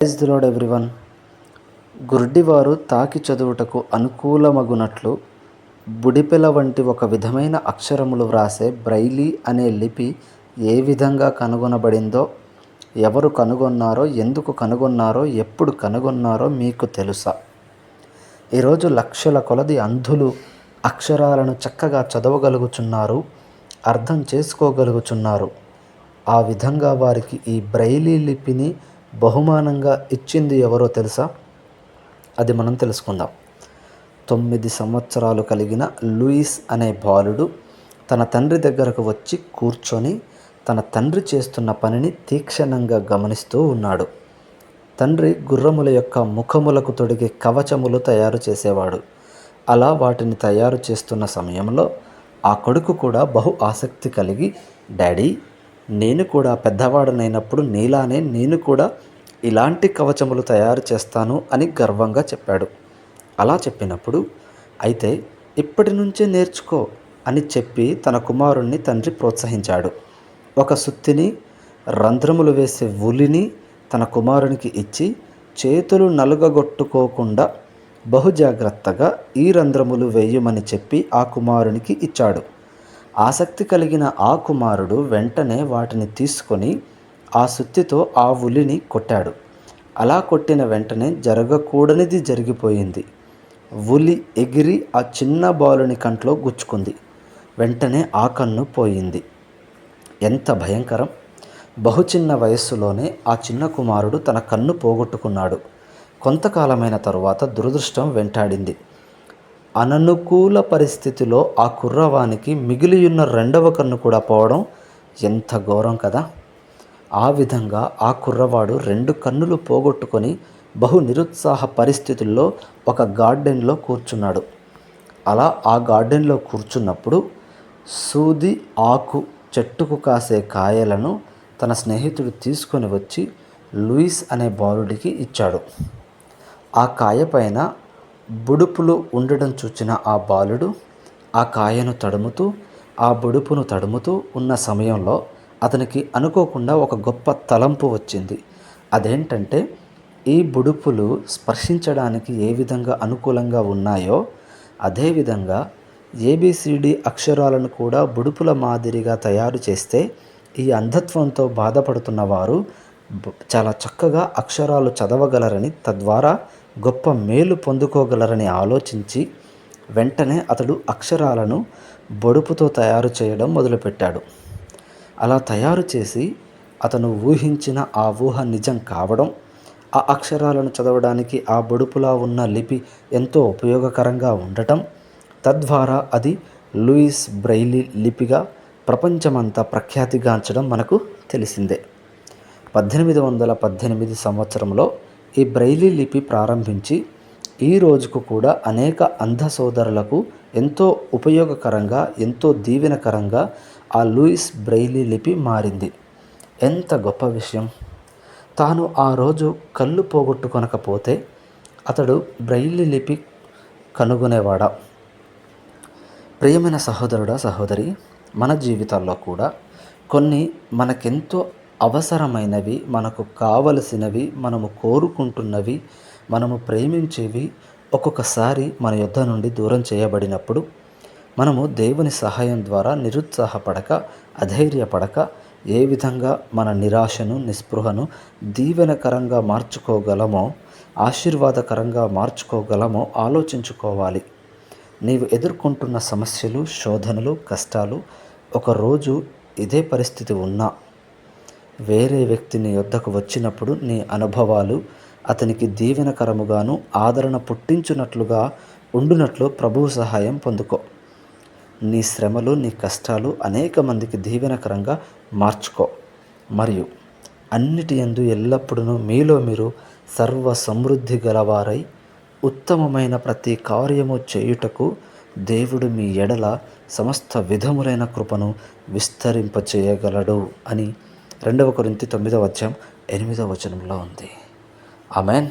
Praise the everyone. గుడ్డివారు తాకి చదువుటకు అనుకూలమగునట్లు బుడిపెల వంటి ఒక విధమైన అక్షరములు వ్రాసే బ్రైలీ అనే లిపి ఏ విధంగా కనుగొనబడిందో ఎవరు కనుగొన్నారో ఎందుకు కనుగొన్నారో ఎప్పుడు కనుగొన్నారో మీకు తెలుసా. ఈరోజు లక్షల కొలది అంధులు అక్షరాలను చక్కగా చదవగలుగుచున్నారు అర్థం చేసుకోగలుగుచున్నారు. ఆ విధంగా వారికి ఈ బ్రైలీ లిపిని బహుమానంగా ఇచ్చింది ఎవరో తెలుసా? అది మనం తెలుసుకుందాం. తొమ్మిది సంవత్సరాలు కలిగిన లూయిస్ అనే బాలుడు తన తండ్రి దగ్గరకు వచ్చి కూర్చొని తన తండ్రి చేస్తున్న పనిని తీక్షణంగా గమనిస్తూ ఉన్నాడు. తండ్రి గుర్రముల యొక్క ముఖములకు తొడిగే కవచములు తయారు చేసేవాడు. అలా వాటిని తయారు చేస్తున్న సమయంలో ఆ కొడుకు కూడా బహు ఆసక్తి కలిగి డాడీ నేను కూడా పెద్దవాడనైనప్పుడు నీలానే నేను కూడా ఇలాంటి కవచములు తయారు చేస్తాను అని గర్వంగా చెప్పాడు. అలా చెప్పినప్పుడు అయితే ఇప్పటి నుంచే నేర్చుకో అని చెప్పి తన కుమారుణ్ణి తండ్రి ప్రోత్సహించాడు. ఒక సుత్తిని రంధ్రములు వేసే ఉలిని తన కుమారునికి ఇచ్చి చేతులు నలుగగొట్టుకోకుండా బహుజాగ్రత్తగా ఈ రంధ్రములు వేయమని చెప్పి ఆ కుమారునికి ఇచ్చాడు. ఆసక్తి కలిగిన ఆ కుమారుడు వెంటనే వాటిని తీసుకొని ఆ సుత్తితో ఆ ఉలిని కొట్టాడు. అలా కొట్టిన వెంటనే జరగకూడనిది జరిగిపోయింది. ఉలి ఎగిరి ఆ చిన్న బాలుని కంట్లో గుచ్చుకుంది. వెంటనే ఆ కన్ను పోయింది. ఎంత భయంకరం! బహు చిన్న వయస్సులోనే ఆ చిన్న కుమారుడు తన కన్ను పోగొట్టుకున్నాడు. కొంతకాలమైన తరువాత దురదృష్టం వెంటాడింది. అననుకూల పరిస్థితిలో ఆ కుర్రవానికి మిగిలియున్న రెండవ కన్ను కూడా పోవడం ఎంత ఘోరం కదా. ఆ విధంగా ఆ కుర్రవాడు రెండు కన్నులు పోగొట్టుకొని బహు నిరుత్సాహ పరిస్థితుల్లో ఒక గార్డెన్లో కూర్చున్నాడు. అలా ఆ గార్డెన్లో కూర్చున్నప్పుడు సూది ఆకు చెట్టుకు కాసే కాయలను తన స్నేహితుడు తీసుకొని వచ్చి లూయిస్ అనే బాలుడికి ఇచ్చాడు. ఆ కాయ పైన బుడుపులు ఉండడం చూచిన ఆ బాలుడు ఆ కాయను తడుముతూ ఆ బుడుపును తడుముతూ ఉన్న సమయంలో అతనికి అనుకోకుండా ఒక గొప్ప తలంపు వచ్చింది. అదేంటంటే ఈ బుడుపులు స్పర్శించడానికి ఏ విధంగా అనుకూలంగా ఉన్నాయో అదేవిధంగా ఏబిసిడి అక్షరాలను కూడా బుడుపుల మాదిరిగా తయారు చేస్తే ఈ అంధత్వంతో బాధపడుతున్న వారు చాలా చక్కగా అక్షరాలు చదవగలరని తద్వారా గొప్ప మేలు పొందుకోగలరని ఆలోచించి వెంటనే అతడు అక్షరాలను బొడుపుతో తయారు చేయడం మొదలుపెట్టాడు. అలా తయారు చేసి అతను ఊహించిన ఆ ఊహ నిజం కావడం ఆ అక్షరాలను చదవడానికి ఆ బొడుపులా ఉన్న లిపి ఎంతో ఉపయోగకరంగా ఉండటం తద్వారా అది లూయిస్ బ్రైలీ లిపిగా ప్రపంచమంతా ప్రఖ్యాతిగాంచడం మనకు తెలిసిందే. పద్దెనిమిది వందల పద్దెనిమిది సంవత్సరంలో ఈ బ్రైలీ లిపి ప్రారంభించి ఈ రోజుకు కూడా అనేక అంధ సోదరులకు ఎంతో ఉపయోగకరంగా ఎంతో దీవెనకరంగా ఆ లూయిస్ బ్రైలీ లిపి మారింది. ఎంత గొప్ప విషయం! తాను ఆ రోజు కళ్ళు పోగొట్టుకొనకపోతే అతడు బ్రైలీ లిపి కనుగొనేవాడా? ప్రియమైన సహోదరుడా సహోదరి మన జీవితాల్లో కూడా కొన్ని మనకెంతో అవసరమైనవి మనకు కావలసినవి మనము కోరుకుంటున్నవి మనము ప్రేమించేవి ఒక్కొక్కసారి మన యుద్ధ నుండి దూరం చేయబడినప్పుడు మనము దేవుని సహాయం ద్వారా నిరుత్సాహపడక అధైర్యపడక ఏ విధంగా మన నిరాశను నిస్పృహను దీవెనకరంగా మార్చుకోగలమో ఆశీర్వాదకరంగా మార్చుకోగలమో ఆలోచించుకోవాలి. నీవు ఎదుర్కొంటున్న సమస్యలు శోధనలు కష్టాలు ఒకరోజు ఇదే పరిస్థితి ఉన్నా వేరే వ్యక్తిని యొద్దకు వచ్చినప్పుడు నీ అనుభవాలు అతనికి దీవెనకరముగాను ఆదరణ పుట్టించున్నట్లుగా ఉండునట్లు ప్రభువు సహాయం పొందుకో. నీ శ్రమలు నీ కష్టాలు అనేక మందికి దీవెనకరంగా మార్చుకో. మరియు అన్నిటి ఎందు ఎల్లప్పుడూ మీలో మీరు సర్వ సమృద్ధి గలవారై ఉత్తమమైన ప్రతి కార్యము చేయుటకు దేవుడు మీ ఎడల సమస్త విధములైన కృపను విస్తరింపచేయగలడు అని రెండవ కొరింతి తొమ్మిదవ అధ్యాయం ఎనిమిదవ వచనంలో ఉంది. ఆమెన్.